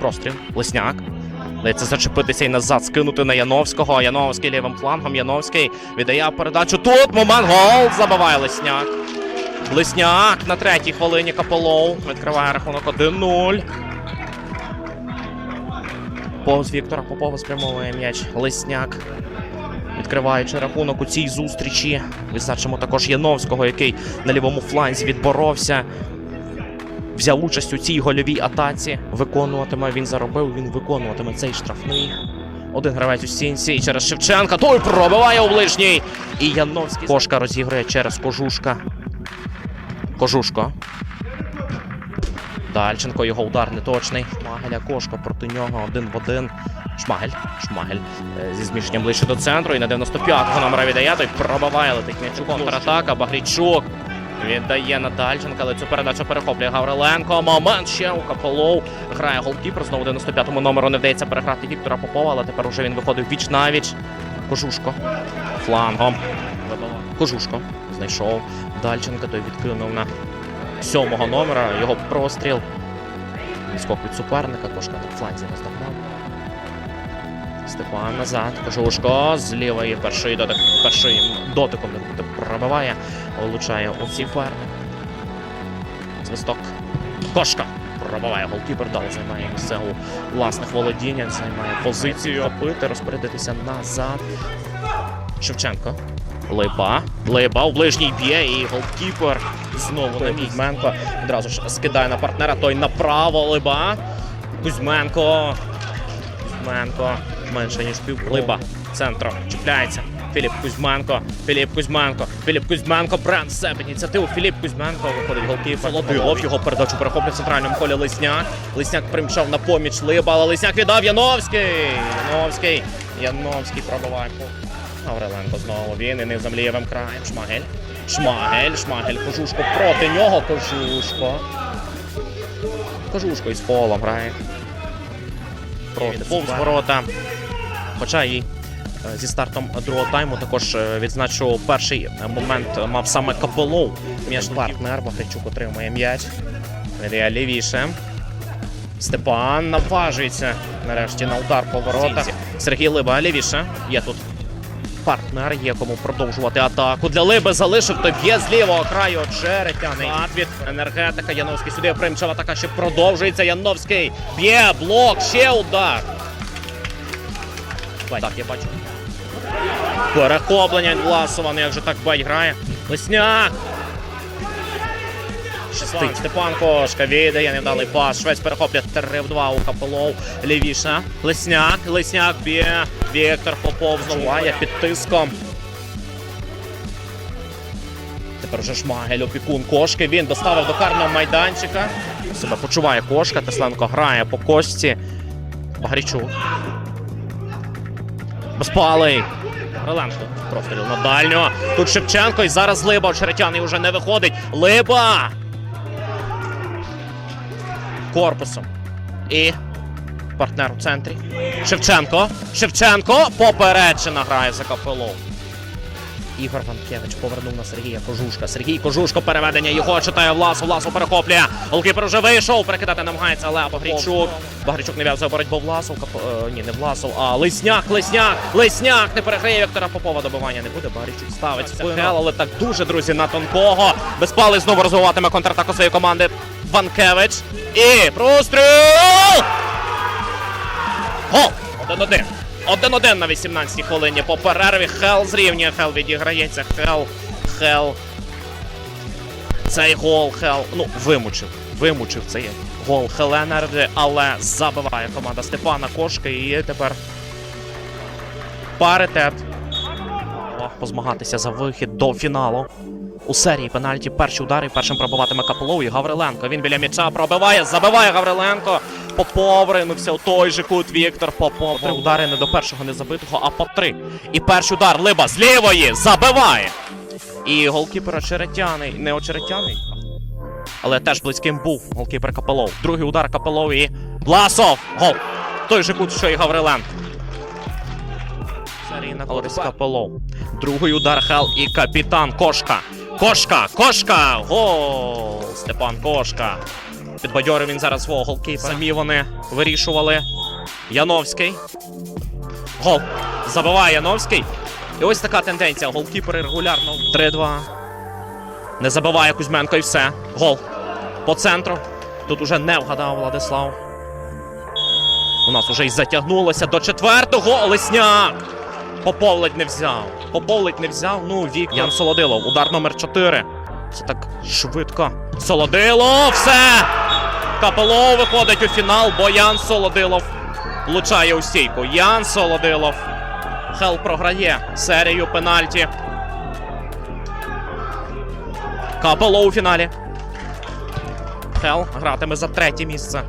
Простріл. Лесняк. Дається зачепитися і назад, скинути на Яновського. Яновський лівим флангом. Яновський віддає передачу. Тут момент гол забиває Лесняк. Лесняк на третій хвилині Каполов. Відкриває рахунок 1-0. Повз Віктора Попова спрямовує м'яч Лесняк. Відкриваючи рахунок у цій зустрічі. Відзначимо також Яновського, який на лівому фланзі відборовся. Взяв участь у цій гольовій атаці. Виконуватиме він заробив, він виконуватиме цей штрафний. Один гравець у стінці і через Шевченка. Той пробиває у ближній. І Яновський. Кошка розігрує через Кожушка. Кожушко. Дальченко, його удар неточний. Шмагеля Кошко проти нього один в один. Шмагель. Шмагель е, зі зміщенням ближче до центру. І на 95-го номера віддає. Той пробиває летить м'ячу. Контратака. Багрічук. Віддає на Дальченка, але цю передачу перехоплює Гавриленко. Момент ще у Каполов. Грає голкіпер. Знову 95-му номеру не вдається переграти Віктора Попова, але тепер уже він виходив віч навіч. Кожушко. Флангом. Кожушко. Знайшов. Дальченка той відкинув на сьомого номера. Його простріл. Скок від суперника. Кошка на фланзі наздогнав. Степан назад. Кожушко з лівої першої дотик. Першим дотиком пробиває. Влучає у суперник. Свисток. Кошка. Пробиває голкіпер, далі займає місце у власних володіннях, займає позицію, опити, розпорядитися назад. Шевченко. Либа. Либа у ближній б'є і голкіпер знову на місці. Кузьменко відразу ж скидає на партнера, той направо. Либа. Кузьменко. Кузьменко. Менше ніж пів. Либа. Центром. Чіпляється. Філіп Кузьменко. Філіп Кузьменко. Філіп Кузьменко. Бренд себе ініціативу. Філіп Кузьменко виходить голкіпер. Солодилов його передачу перехоплює в центральному колі Лисняк. Лисняк примчав на поміч Либа, але Лисняк віддав Яновський. Яновський. Яновський пробиває. Гавриленко знову. Він і низом лівим краєм. Шмагель. Шмагель. Шмагель. Кожушко проти нього. Кожушко. Кожушко із фолом грає. Проти повз ворота. Хоча і е, зі стартом другого тайму також е, відзначу перший момент мав саме Капелов. М'яч партнер. Бахричук отримує м'яч. Лівіше. Степан наважується нарешті на удар по воротах. Сергій Либа лівіше. Є тут партнер, є кому продовжувати атаку. Для Либи залишив то б'є з лівого краю Черетяний. Від енергетика Яновський сюди примчав атака ще продовжується. Яновський б'є блок, ще удар. Так, я бачу. Перехоплення Власова, ну як же так бать грає. Лесняк! Шестий Степан Кошка віддає невдалий пас. Швець перехоплює 3 в 2 у Капелов. Лівіша. Лесняк. Лесняк б'є. Віктор Попов зноває під тиском. Тепер вже Шмагель опікун кошки. Він доставив до карного майданчика. Себе почуває кошка. Тесленко грає по кошці. Багрічук. Безпалий. Гриленко. Простріл на дальню. Тут Шевченко і зараз Либа. Очеретяний вже не виходить. Либа! Корпусом. І партнер у центрі. Шевченко. Шевченко. Попереджена грає за капелов. Ігор Ванкевич повернув на Сергія Кожушка. Сергій Кожушко переведення його читає Власов. Власов перехоплює. Голкіпер вже вийшов. Перекидати намагається, але Багрічук. Багрічук не в'язує боротьбу Власов. Кап... е, ні, не Власов, а Лисняк, Лисняк, Лисняк не переграє Віктора Попова. Добивання не буде. Багрічук ставить спину. Але так дуже, друзі, на тонкого. Безпалий знову розвиватиме контратаку своєї команди. Ванкевич. І простріл! Гол! Один-один. Один-один на 18-й хвилині по перерві. Хел зрівнює. Хел відіграється. Хел. Хел. Цей гол Хел. Ну, вимучив. Вимучив цей гол Хеленерди, але забиває команда Степана Кошки. І тепер паритет. Позмагатися за вихід до фіналу. У серії пенальті перші удари першим пробиватиме Капелов і Гавриленко. Він біля м'яча пробиває, забиває Гавриленко. Попов ринувся у той же кут Віктор Попов. Три удари не до першого не забитого, а по три. І перший удар Либа з лівої забиває. І голкіпер очеретяний, не очеретяний, але теж близьким був голкіпер Капелов. Другий удар Капелов і Власов! Гол! Той же кут, що і Гавриленко. Серії користь Капелов. Другий удар Хел і капітан Кошка. Кошка! Кошка! Гол! Степан Кошка. Підбадьорив він зараз свого голкіпера. Самі вони вирішували. Яновський. Гол. Забиває Яновський. І ось така тенденція. Голкіпери регулярно. 3-2. Не забиває Кузьменко і все. Гол. По центру. Тут уже не вгадав Владислав. У нас уже й затягнулося до четвертого. Лесняк. Попов не взяв. Попов не взяв. Ну, вік. Ян Солодилов. Удар номер 4. Це так швидко. Солодилов! Все! Капелов виходить у фінал, бо Ян Солодилов влучає у стійку. Ян Солодилов. Хел програє серію пенальті. Капело у фіналі. Хел гратиме за третє місце.